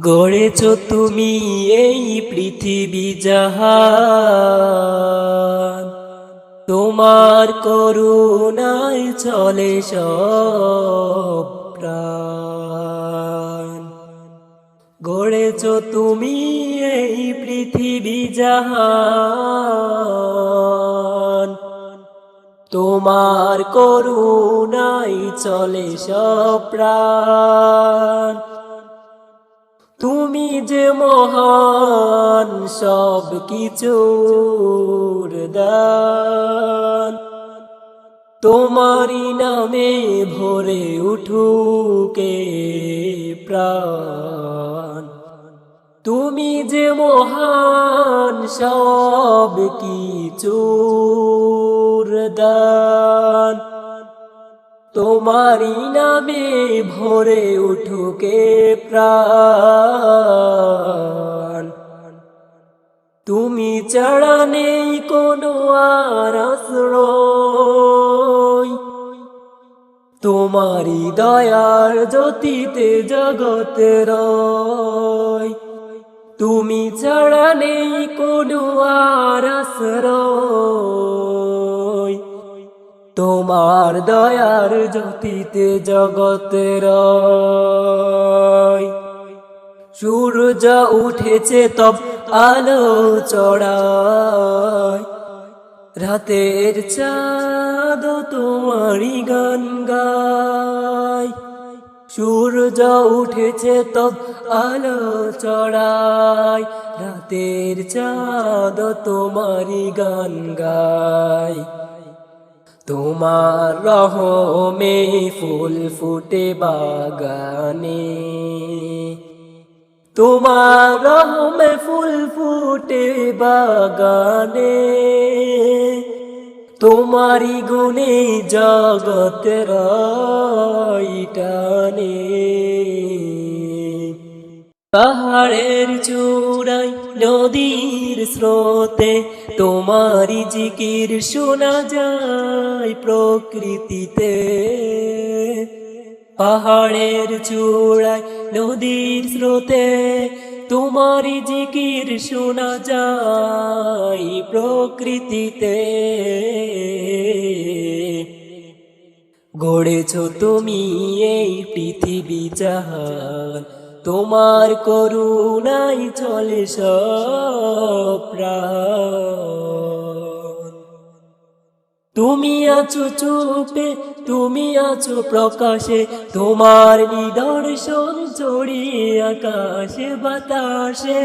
গড়েছ তুমি এই পৃথিবী জাহান। তোমার করুণায় চলে প্রাণ। গড়েছ তুমি এই পৃথিবী জাহান। তোমার করুণাই চলে প্রাণ। তুমি যে মহান সব কিছুর দান, তোমারই নামে ভরে উঠুকে প্রাণ। তুমি যে মহান সব কিছুর দান তোমারই নামে ভরে উঠুকে প্রাণ। তুমি ছাড়া নেই কোনো আর তোমারই দয়ার জ্যোতিতে জগতের তুমি ছাড়া নেই কোনো আর তোমার দয়ার জ্যোতিতে জগতের সূর্য উঠেছে তব আলো চড়ায়। রাতের চাঁদ তোমারই গান গায়। সূর্য উঠেছে তব আলো চড়ায়। রাতের চাঁদ তোমারি গান গায়। তোমার রহমে ফুল ফুটে বাগানে। তোমার রহমে ফুল ফুটে বাগানে। তোমারি গুণে জগত টানে পাহাড়ের চূড়াই নদীর স্রোতে তোমারি জিকির শোনা যায় প্রকৃতিতে। পাহাড়ের চূড়ায় নদীর স্রোতে তোমারি জিকির শোনা যায় প্রকৃতিতে। গড়েছ তুমি এই পৃথিবী জাহান তোমার করুণাই চলে প্রাণ। তুমি আছো চুপে, তুমি আছো প্রকাশে, তোমার নিদর্শন ছড়িয়ে আকাশে, বাতাসে।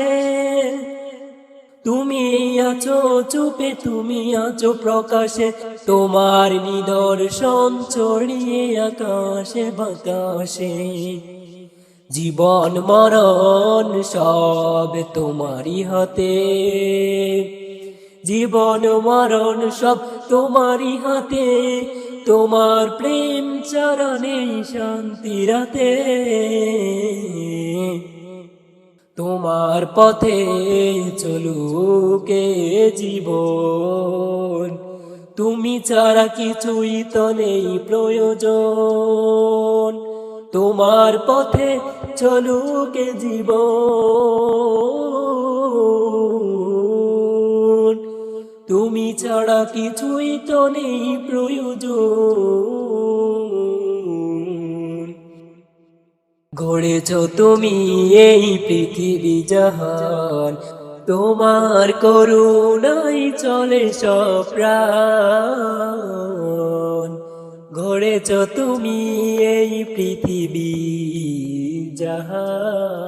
তুমি আছো চুপে, তুমি আছো প্রকাশে, তোমার নিদর্শন ছড়িয়ে আকাশে, বাতাসে। জীবন মরণ সব তোমারই হাতে। জীবন মরণ সব তোমারই হাতে, তোমার প্রেম চরণে শান্তি রাতে। তোমার পথে চলুকে জীবন, তুমি ছাড়া কিছুই তো নেই প্রয়োজন। তোমার পথে চলুকে জীবন। তুমি ছাড়া কিছুই তো নেই প্রয়োজন। গড়েছ তুমি এই পৃথিবী জাহান। তোমার করুণাই চলে সব প্রাণ। গড়েছ তুমি এই পৃথিবী জাহান